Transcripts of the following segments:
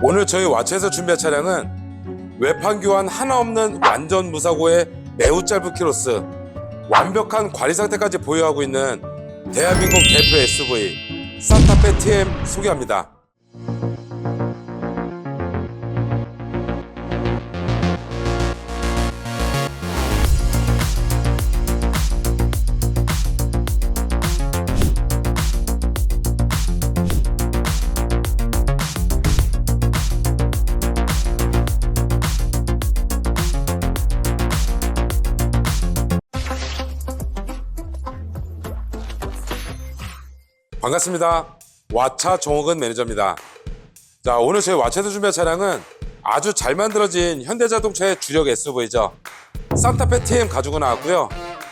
오늘 저희 와치에서 준비한 차량은 외판 교환 하나 없는 완전 무사고의 매우 짧은 키로스 완벽한 관리 상태까지 보유하고 있는 대한민국 대표 SUV 산타페 TM 소개합니다. 반갑습니다. 와차 정옥은 매니저입니다. 자, 오늘 저희 와차에서 준비한 차량은 아주 잘 만들어진 현대자동차의 주력 SUV죠. 산타페 TM 가지고 나왔고요.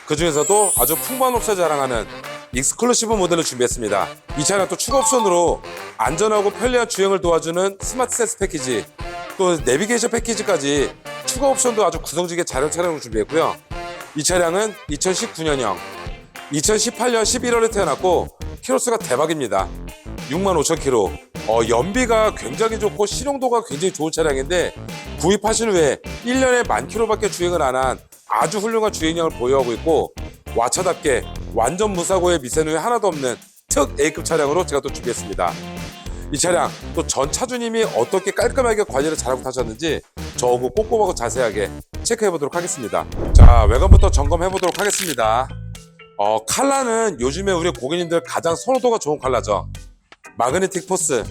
그 중에서도 아주 풍부한 옵션 자랑하는 익스클루시브 모델을 준비했습니다. 이 차량 또 추가 옵션으로 안전하고 편리한 주행을 도와주는 스마트 센스 패키지, 또 내비게이션 패키지까지 추가 옵션도 아주 구성지게 자력 차량을 준비했고요. 이 차량은 2019년형 2018년 11월에 태어났고 키로수가 대박입니다. 6만 5천 킬로. 어, 연비가 굉장히 좋고 실용도가 굉장히 좋은 차량인데 구입하신 후에 1년에 만 킬로밖에 주행을 안 한 아주 훌륭한 주행량을 보유하고 있고 와차답게 완전 무사고의 미세누이 하나도 없는 특 A급 차량으로 제가 또 준비했습니다. 이 차량 또 전 차주님이 어떻게 깔끔하게 관리를 잘하고 타셨는지 저하고 꼼꼼하고 자세하게 체크해 보도록 하겠습니다. 자 외관부터 점검해 보도록 하겠습니다. 어, 칼라는 요즘에 우리 고객님들 가장 선호도가 좋은 칼라죠. 마그네틱 포스,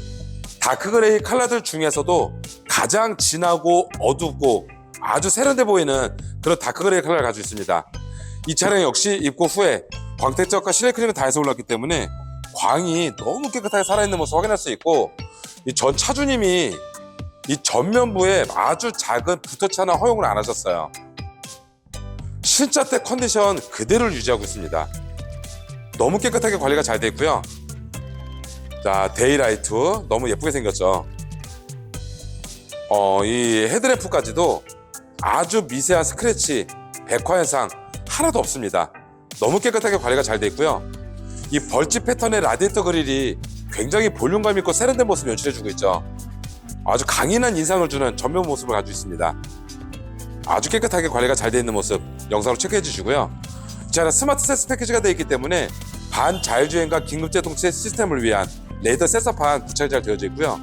다크 그레이 칼라들 중에서도 가장 진하고 어둡고 아주 세련돼 보이는 그런 다크 그레이 칼라를 가지고 있습니다. 이 차량 역시 입고 후에 광택적과 실내크림을 다 해서 올랐기 때문에 광이 너무 깨끗하게 살아있는 모습 확인할 수 있고 이 전 차주님이 이 전면부에 아주 작은 붓터치 하나 허용을 안 하셨어요. 신차 때 컨디션 그대로를 유지하고 있습니다. 너무 깨끗하게 관리가 잘돼 있고요. 자, 데이라이트 너무 예쁘게 생겼죠. 어, 이 헤드램프까지도 아주 미세한 스크래치, 백화 현상 하나도 없습니다. 너무 깨끗하게 관리가 잘돼 있고요. 이 벌집 패턴의 라디에이터 그릴이 굉장히 볼륨감 있고 세련된 모습을 연출해주고 있죠. 아주 강인한 인상을 주는 전면 모습을 가지고 있습니다. 아주 깨끗하게 관리가 잘 되어 있는 모습 영상으로 체크해 주시고요. 자, 스마트 센스 패키지가 되어 있기 때문에 반 자율주행과 긴급제 동체 시스템을 위한 레이더 센서판 부착이 잘 되어져 있고요.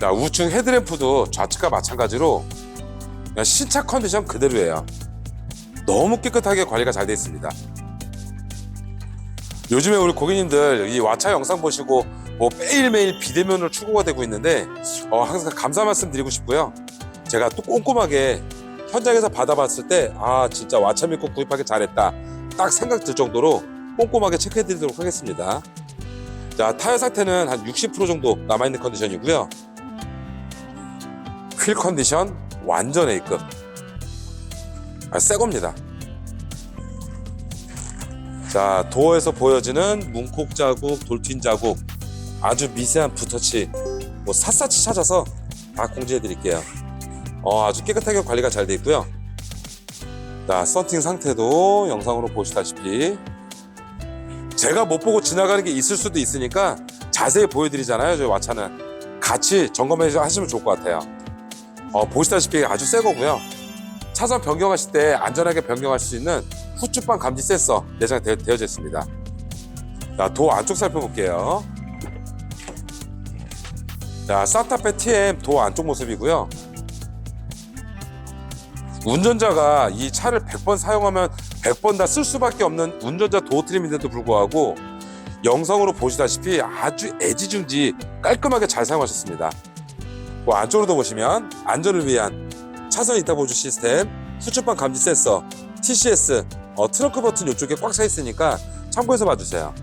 자, 우측 헤드램프도 좌측과 마찬가지로 신차 컨디션 그대로예요. 너무 깨끗하게 관리가 잘 되어 있습니다. 요즘에 우리 고객님들 이 와차 영상 보시고 뭐 매일매일 비대면으로 추구가 되고 있는데 어, 항상 감사 말씀 드리고 싶고요. 제가 또 꼼꼼하게 현장에서 받아봤을 때 아 진짜 와차 믿고 구입하기 잘했다. 딱 생각 들 정도로 꼼꼼하게 체크해 드리도록 하겠습니다. 자 타이어 상태는 한 60% 정도 남아있는 컨디션이고요. 휠 컨디션 완전 A급. 아, 새 겁니다. 자 도어에서 보여지는 문콕 자국 돌핀 자국 아주 미세한 붓터치 뭐 샅샅이 찾아서 다 공지해 드릴게요 어, 아주 깨끗하게 관리가 잘 돼 있고요. 자, 썬팅 상태도 영상으로 보시다시피 제가 못 보고 지나가는 게 있을 수도 있으니까 자세히 보여드리잖아요. 저희 와차는 같이 점검해 하시면 좋을 것 같아요. 어, 보시다시피 아주 새 거고요. 차선 변경하실 때 안전하게 변경할 수 있는 후추방 감지 센서 내장 되어, 있습니다. 자, 도 안쪽 살펴볼게요. 자, 산타페 TM 도 안쪽 모습이고요. 운전자가 이 차를 100번 사용하면 100번 다 쓸 수밖에 없는 운전자 도어 트림인데도 불구하고 영상으로 보시다시피 아주 애지중지 깔끔하게 잘 사용하셨습니다. 그 안쪽으로도 보시면 안전을 위한 차선 이타 보조 시스템, 수축방 감지 센서, TCS, 어, 트렁크 버튼 이쪽에 꽉 차 있으니까 참고해서 봐주세요.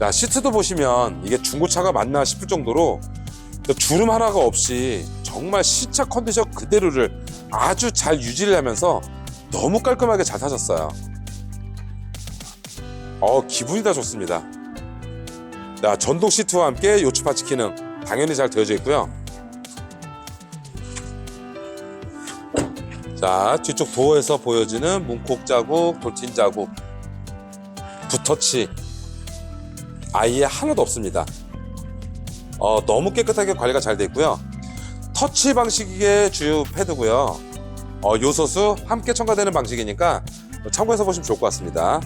자, 시트도 보시면 이게 중고차가 맞나 싶을 정도로 주름 하나가 없이 정말 시차 컨디션 그대로를 아주 잘 유지를 하면서 너무 깔끔하게 잘 타셨어요. 어, 기분이 다 좋습니다. 자, 전동 시트와 함께 요추 파츠 기능 당연히 잘 되어져 있고요. 자, 뒤쪽 도어에서 보여지는 문콕 자국, 돌진 자국, 붓터치 아예 하나도 없습니다. 어, 너무 깨끗하게 관리가 잘돼 있고요. 터치 방식의 주요 패드고요. 어, 요소수 함께 첨가되는 방식이니까 참고해서 보시면 좋을 것 같습니다.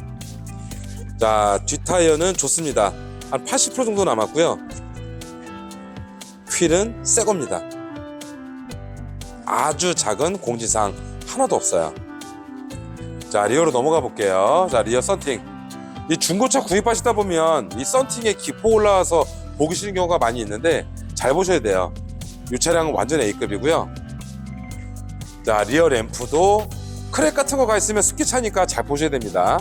자, 뒷타이어는 좋습니다. 한 80% 정도 남았고요. 휠은 새 겁니다. 아주 작은 공지사항 하나도 없어요. 자, 리어로 넘어가 볼게요. 자, 리어 썬팅. 이 중고차 구입하시다 보면 이 썬팅에 기포 올라와서 보기 싫은 경우가 많이 있는데 잘 보셔야 돼요. 이 차량은 완전 A급이고요. 자, 리어 램프도 크랙 같은 거가 있으면 습기 차니까 잘 보셔야 됩니다.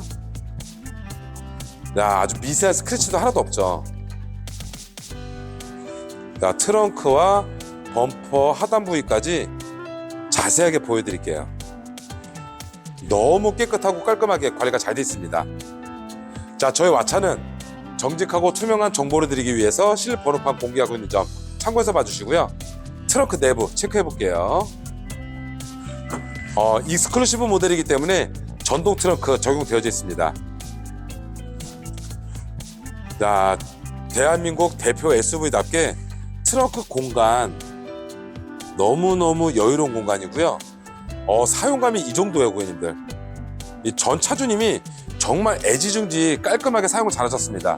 자, 아주 미세한 스크래치도 하나도 없죠. 자, 트렁크와 범퍼 하단 부위까지 자세하게 보여드릴게요. 너무 깨끗하고 깔끔하게 관리가 잘 되어 있습니다. 자, 저희 와차는 정직하고 투명한 정보를 드리기 위해서 실 번호판 공개하고 있는 점 참고해서 봐주시고요. 트렁크 내부 체크해 볼게요. 어, 익스클루시브 모델이기 때문에 전동 트렁크 적용되어져 있습니다. 자, 대한민국 대표 SUV답게 트렁크 공간 너무너무 여유로운 공간이고요. 어, 사용감이 이 정도예요, 고객님들. 이 전 차주님이 정말 애지중지 깔끔하게 사용을 잘하셨습니다.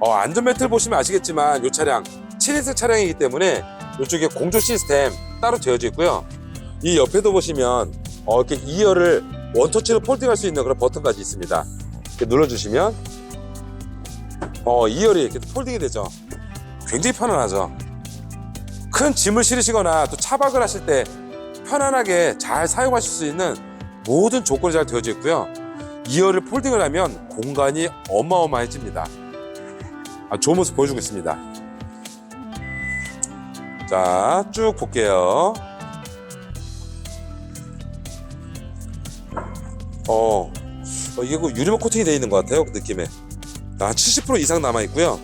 어, 안전벨트를 보시면 아시겠지만 이 차량 7인승 차량이기 때문에 이쪽에 공조 시스템 따로 되어져 있고요. 이 옆에도 보시면 어, 이렇게 2열을 원터치로 폴딩할 수 있는 그런 버튼까지 있습니다. 이렇게 눌러주시면 어, 2열이 이렇게 폴딩이 되죠. 굉장히 편안하죠. 큰 짐을 실으시거나 또 차박을 하실 때 편안하게 잘 사용하실 수 있는 모든 조건이 잘 되어져 있고요. 2열을 폴딩을 하면 공간이 어마어마해집니다. 아, 좋은 모습 보여주고 있습니다. 자, 쭉 볼게요. 어, 어, 이게 그 유리막 코팅이 되어 있는 것 같아요, 그 느낌에. 아, 70% 이상 남아 있고요.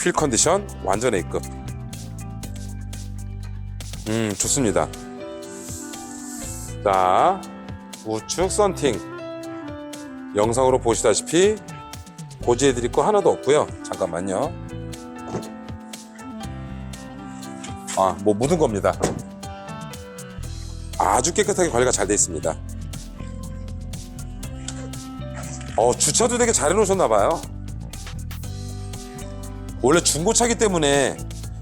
휠 컨디션 완전 A급. 음, 좋습니다. 자, 우측 썬팅. 영상으로 보시다시피 고지해드릴 거 하나도 없고요. 잠깐만요. 아, 뭐 묻은 겁니다. 아주 깨끗하게 관리가 잘 돼 있습니다. 어, 주차도 되게 잘 해놓으셨나 봐요. 원래 중고차기 때문에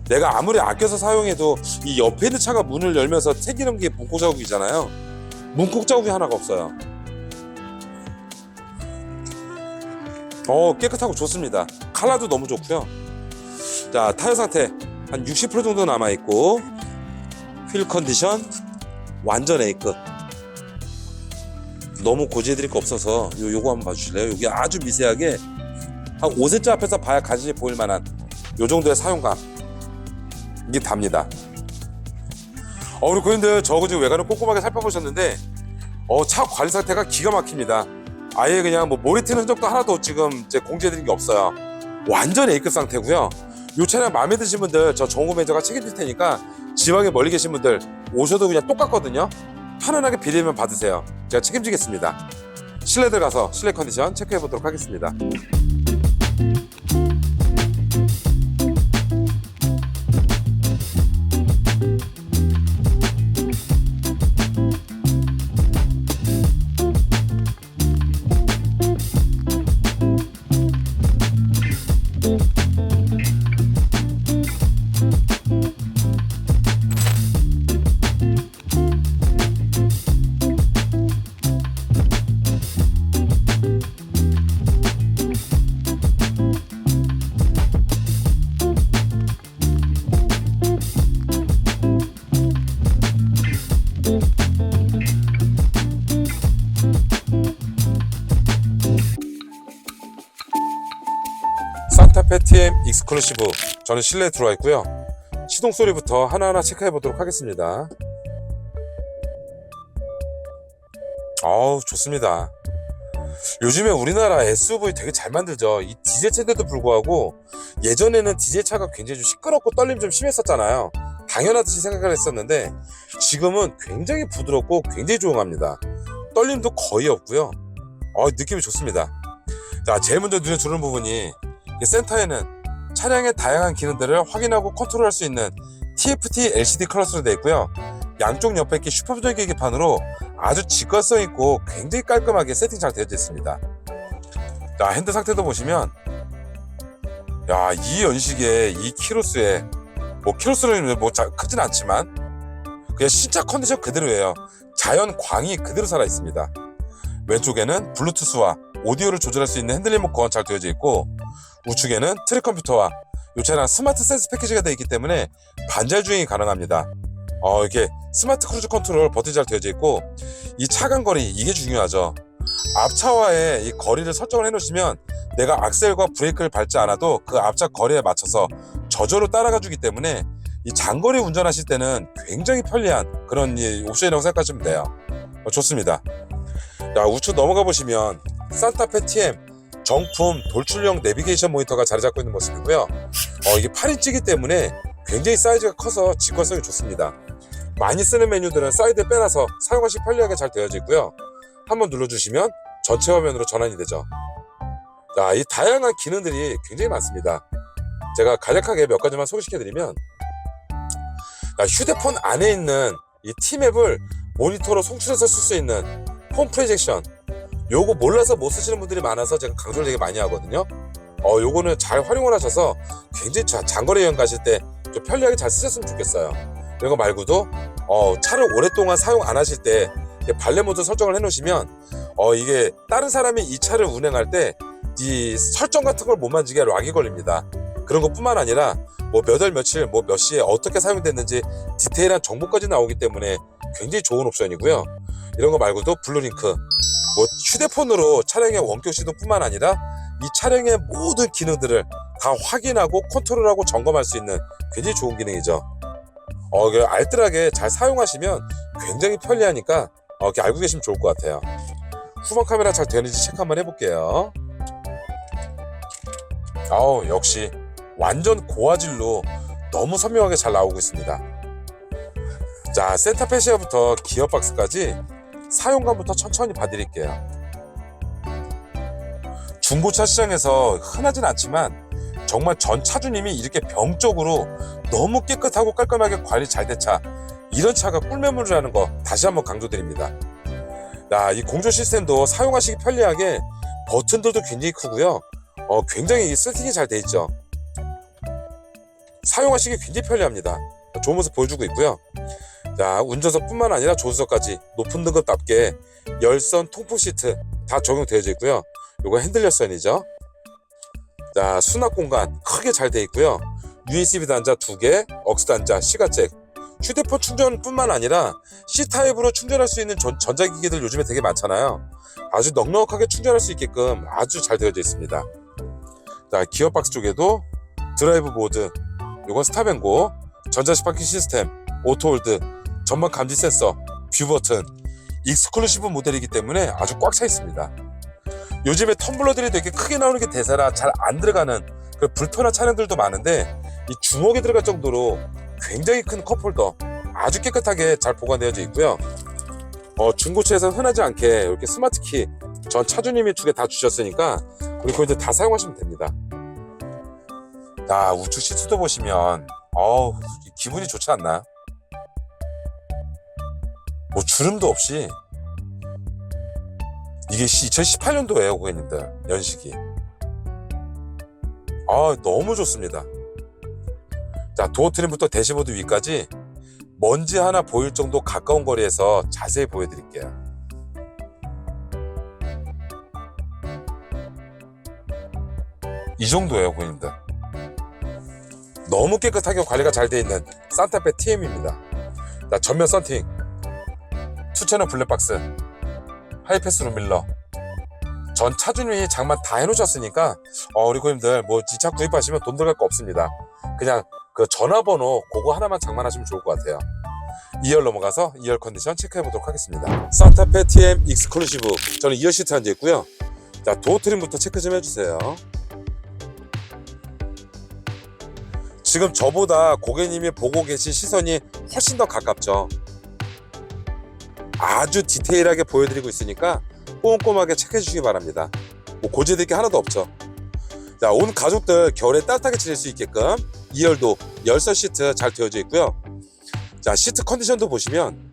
내가 아무리 아껴서 사용해도 이 옆에 있는 차가 문을 열면서 생기는 게 문콕 자국이잖아요. 문콕 자국이 하나가 없어요. 어 깨끗하고 좋습니다. 컬러도 너무 좋고요. 자 타이어 상태 한 60% 정도 남아 있고 휠 컨디션 완전 A급. 너무 고지해드릴 거 없어서 요 요거 한번 봐주실래요? 여기 아주 미세하게 한 5cm 앞에서 봐야 가지 보일 만한 요 정도의 사용감 이게 답니다. 어, 우리 고객님들 저거 지금 외관을 꼼꼼하게 살펴보셨는데 어, 차 관리 상태가 기가 막힙니다. 아예 그냥 뭐 모래 튀는 흔적도 하나도 지금 이제 공개해드린 게 없어요. 완전 A급 상태고요. 이 차량 마음에 드신 분들 저 정호 매니저가 책임질 테니까 지방에 멀리 계신 분들 오셔도 그냥 똑같거든요. 편안하게 비대면 받으세요. 제가 책임지겠습니다. 실내 들어가서 실내 컨디션 체크해 보도록 하겠습니다. TM 익스클루시브. 저는 실내에 들어와 있고요. 시동 소리부터 하나하나 체크해 보도록 하겠습니다. 어우 좋습니다. 요즘에 우리나라 SUV 되게 잘 만들죠. 이 디젤 차인데도 불구하고 예전에는 디젤 차가 굉장히 좀 시끄럽고 떨림 좀 심했었잖아요. 당연하듯이 생각을 했었는데 지금은 굉장히 부드럽고 굉장히 조용합니다. 떨림도 거의 없고요. 어, 느낌이 좋습니다. 자 제일 먼저 눈에 들어오는 부분이 이 센터에는 차량의 다양한 기능들을 확인하고 컨트롤할 수 있는 TFT LCD 클러스로 되어 있고요. 양쪽 옆에 이렇게 슈퍼뷰전 계기판으로 아주 직관성 있고 굉장히 깔끔하게 세팅 잘 되어 있습니다. 자, 핸드 상태도 보시면 야, 이 연식에 이 키로수에 뭐 키로수는 뭐 자, 크진 않지만 그냥 진짜 컨디션 그대로예요. 자연 광이 그대로 살아 있습니다. 왼쪽에는 블루투스와 오디오를 조절할 수 있는 핸들 리모컨 잘 되어져 있고 우측에는 트랙 컴퓨터와 이 차량 스마트 센스 패키지가 되어 있기 때문에 반절 주행이 가능합니다. 어, 이게 스마트 크루즈 컨트롤 버튼이 잘 되어져 있고 이 차간 거리 이게 중요하죠. 앞차와의 이 거리를 설정을 해놓으시면 내가 악셀과 브레이크를 밟지 않아도 그 앞차 거리에 맞춰서 저절로 따라가 주기 때문에 이 장거리 운전하실 때는 굉장히 편리한 그런 이 옵션이라고 생각하시면 돼요. 어, 좋습니다. 자, 우측 넘어가 보시면 산타페 TM 정품 돌출형 내비게이션 모니터가 자리 잡고 있는 모습이고요. 어, 이게 8인치이기 때문에 굉장히 사이즈가 커서 직관성이 좋습니다. 많이 쓰는 메뉴들은 사이드에 빼놔서 사용하시 편리하게 잘 되어져 있고요. 한번 눌러주시면 전체 화면으로 전환이 되죠. 자, 이 다양한 기능들이 굉장히 많습니다. 제가 간략하게 몇 가지만 소개시켜드리면 자, 휴대폰 안에 있는 이 T맵을 모니터로 송출해서 쓸 수 있는 홈 프로젝션 요거 몰라서 못 쓰시는 분들이 많아서 제가 강조를 되게 많이 하거든요. 어, 요거는 잘 활용을 하셔서 굉장히 자- 장거리 여행 가실 때 좀 편리하게 잘 쓰셨으면 좋겠어요. 이런 거 말고도 어, 차를 오랫동안 사용 안 하실 때 발레 모드 설정을 해놓으시면 어, 이게 다른 사람이 이 차를 운행할 때 이 설정 같은 걸 못 만지게 락이 걸립니다. 그런 것뿐만 아니라 뭐 몇 월 며칠 뭐 몇 시에 어떻게 사용됐는지 디테일한 정보까지 나오기 때문에 굉장히 좋은 옵션이고요. 이런 거 말고도 블루링크 뭐 휴대폰으로 차량의 원격 시동뿐만 아니라 이 차량의 모든 기능들을 다 확인하고 컨트롤하고 점검할 수 있는 굉장히 좋은 기능이죠. 어, 알뜰하게 잘 사용하시면 굉장히 편리하니까 어, 이렇게 알고 계시면 좋을 것 같아요. 후방 카메라 잘 되는지 체크 한번 해볼게요. 아우 역시 완전 고화질로 너무 선명하게 잘 나오고 있습니다. 자 센터 페시아부터 기어박스까지 사용감부터 천천히 봐드릴게요. 중고차 시장에서 흔하진 않지만 정말 전 차주님이 이렇게 병적으로 너무 깨끗하고 깔끔하게 관리 잘 된 차 이런 차가 꿀매물이라는 거 다시 한번 강조드립니다. 자, 이 공조 시스템도 사용하시기 편리하게 버튼들도 굉장히 크고요. 어, 굉장히 세팅이 잘 돼 있죠. 사용하시기 굉장히 편리합니다. 좋은 모습 보여주고 있고요. 자, 운전석뿐만 아니라 조수석까지 높은 등급답게 열선 통풍 시트 다 적용되어져 있고요. 요거 핸들 열선이죠. 자, 수납 공간 크게 잘 돼 있고요. USB 단자 2개, 억스 단자, 시가잭, 휴대폰 충전뿐만 아니라 C 타입으로 충전할 수 있는 전, 전자기기들 요즘에 되게 많잖아요. 아주 넉넉하게 충전할 수 있게끔 아주 잘 되어져 있습니다. 자, 기어박스 쪽에도 드라이브 보드, 요건 스탑앤고, 전자식 파킹 시스템, 오토홀드, 전방 감지 센서, 뷰 버튼, 익스클루시브 모델이기 때문에 아주 꽉 차 있습니다. 요즘에 텀블러들이 되게 크게 나오는 게 대세라 잘 안 들어가는 그 불편한 차량들도 많은데 이 주먹에 들어갈 정도로 굉장히 큰 컵홀더 아주 깨끗하게 잘 보관되어져 있고요. 어, 중고차에서 흔하지 않게 이렇게 스마트 키 전 차주님이 두 개 다 주셨으니까 그거 이제 다 사용하시면 됩니다. 자 우측 시트도 보시면 어우 기분이 좋지 않나요? 뭐 주름도 없이. 이게 2018년도에요 고객님들. 연식이. 아 너무 좋습니다. 자 도어 트림부터 대시보드 위까지 먼지 하나 보일 정도 가까운 거리에서 자세히 보여드릴게요. 이 정도예요 고객님들. 너무 깨끗하게 관리가 잘 돼 있는 산타페 TM입니다. 자 전면 썬팅 투채널 블랙박스 하이패스 룸밀러. 전 차주님이 장만 다 해놓으셨으니까 어, 우리 고객님들 뭐 이 차 구입하시면 돈 들어갈 거 없습니다. 그냥 그 전화번호 그거 하나만 장만하시면 좋을 것 같아요. 2열 넘어가서 2열 컨디션 체크해 보도록 하겠습니다. 산타페 TM 익스클루시브 저는 2열 시트 앉아 있고요. 자 도어 트림부터 체크 좀 해주세요. 지금 저보다 고객님이 보고 계신 시선이 훨씬 더 가깝죠 아주 디테일하게 보여드리고 있으니까 꼼꼼하게 체크해 주시기 바랍니다. 뭐 고지될 게 하나도 없죠. 자, 온 가족들 겨울에 따뜻하게 지낼 수 있게끔 2열도 열선 시트 잘 되어져 있고요. 자, 시트 컨디션도 보시면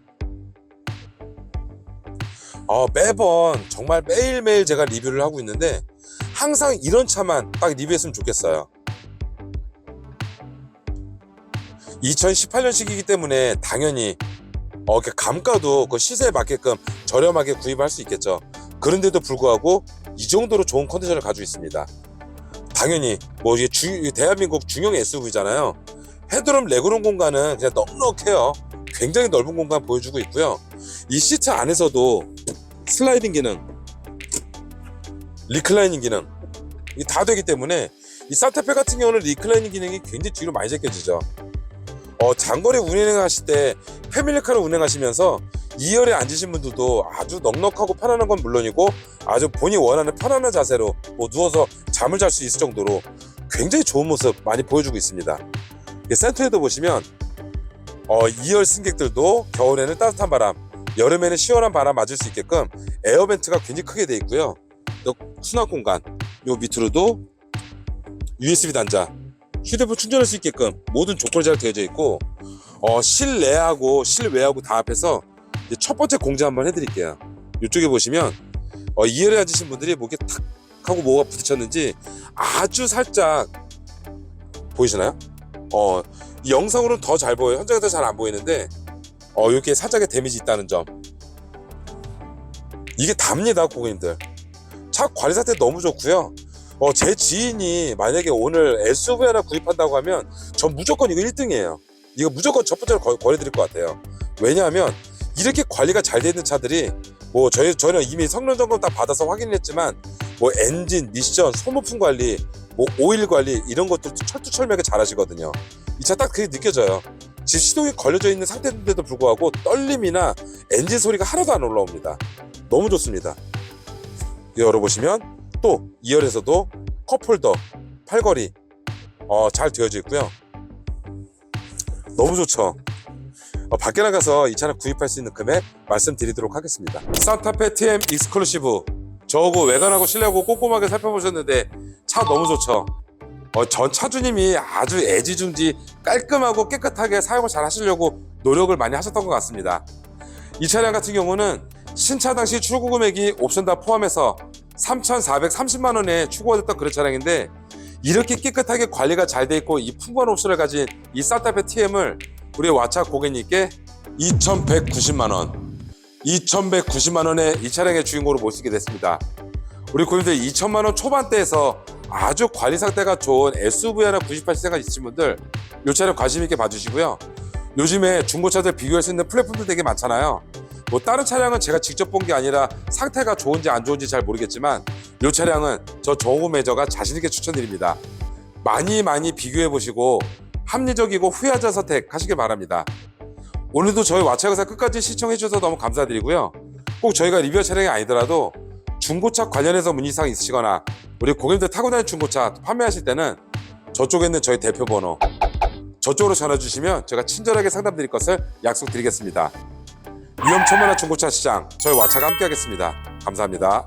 어, 매번 정말 매일매일 제가 리뷰를 하고 있는데 항상 이런 차만 딱 리뷰했으면 좋겠어요. 2018년식이기 때문에 당연히 어, 이렇게 감가도 그 시세에 맞게끔 저렴하게 구입할 수 있겠죠. 그런데도 불구하고 이 정도로 좋은 컨디션을 가지고 있습니다. 당연히 뭐 이게 주, 대한민국 중형 SUV잖아요. 헤드룸 레그룸 공간은 그냥 넉넉해요. 굉장히 넓은 공간 보여주고 있고요. 이 시트 안에서도 슬라이딩 기능, 리클라이닝 기능 이게 다 되기 때문에 이 산타페 같은 경우는 리클라이닝 기능이 굉장히 뒤로 많이 제껴지죠. 어, 장거리 운행하실 때 패밀리카를 운행하시면서 2열에 앉으신 분들도 아주 넉넉하고 편안한 건 물론이고 아주 본인이 원하는 편안한 자세로 뭐 누워서 잠을 잘 수 있을 정도로 굉장히 좋은 모습 많이 보여주고 있습니다. 이 센터에도 보시면 어, 2열 승객들도 겨울에는 따뜻한 바람, 여름에는 시원한 바람 맞을 수 있게끔 에어벤트가 굉장히 크게 되어 있고요. 또 수납 공간, 요 밑으로도 USB 단자, 휴대폰 충전할 수 있게끔 모든 조건이 잘 되어져 있고 어, 실내하고 실외하고 다 합해서 첫 번째 공지 한번 해드릴게요. 이쪽에 보시면 어, 2열에 앉으신 분들이 목에 탁 하고 뭐가 부딪혔는지 아주 살짝 보이시나요? 어, 이 영상으로는 더 잘 보여요. 현장에서 잘 안 보이는데 어, 이렇게 살짝의 데미지 있다는 점. 이게 답니다, 고객님들. 차 관리 상태 너무 좋고요. 어, 제 지인이 만약에 오늘 SUV 하나 구입한다고 하면 전 무조건 이거 1등이에요. 이거 무조건 첫 번째로 거, 거래드릴 것 같아요. 왜냐하면 이렇게 관리가 잘돼 있는 차들이 뭐 저희 저는 이미 성능 점검 다 받아서 확인을 했지만 뭐 엔진, 미션, 소모품 관리, 뭐 오일 관리 이런 것들도 철두철미하게 잘 하시거든요. 이 차 딱 그게 느껴져요. 지금 시동이 걸려져 있는 상태인데도 불구하고 떨림이나 엔진 소리가 하나도 안 올라옵니다. 너무 좋습니다. 열어보시면 또 2열에서도 컵홀더, 팔걸이 어, 잘 되어져 있고요. 너무 좋죠. 어, 밖에 나가서 이 차를 구입할 수 있는 금액 말씀드리도록 하겠습니다. 산타페 TM 익스클루시브 저거 외관하고 실내하고 꼼꼼하게 살펴보셨는데 차 너무 좋죠. 어, 전 차주님이 아주 애지중지 깔끔하고 깨끗하게 사용을 잘 하시려고 노력을 많이 하셨던 것 같습니다. 이 차량 같은 경우는 신차 당시 출고 금액이 옵션 다 포함해서 3,430만 원에 추구가 됐던 그런 차량인데 이렇게 깨끗하게 관리가 잘 돼 있고 이 풍부한 옵션을 가진 이 산타페 TM을 우리 와차 고객님께 2,190만 원, 2,190만 원에 이 차량의 주인공으로 모시게 됐습니다. 우리 고객님들 2천만 원 초반대에서 아주 관리 상태가 좋은 SUV 하나 구입하실 생각 있으신 분들 이 차량 관심 있게 봐주시고요. 요즘에 중고차들 비교할 수 있는 플랫폼들 되게 많잖아요. 뭐 다른 차량은 제가 직접 본 게 아니라 상태가 좋은지 안 좋은지 잘 모르겠지만 이 차량은 저 정호 매저가 자신 있게 추천드립니다. 많이 많이 비교해 보시고 합리적이고 후회하자 선택 하시길 바랍니다. 오늘도 저희 와차가사 끝까지 시청해 주셔서 너무 감사드리고요. 꼭 저희가 리뷰 차량이 아니더라도 중고차 관련해서 문의사항 있으시거나 우리 고객님들 타고 다니는 중고차 판매하실 때는 저쪽에 있는 저희 대표 번호 저쪽으로 전화 주시면 제가 친절하게 상담 드릴 것을 약속드리겠습니다. 위험천만한 중고차 시장 저희 와차가 함께하겠습니다. 감사합니다.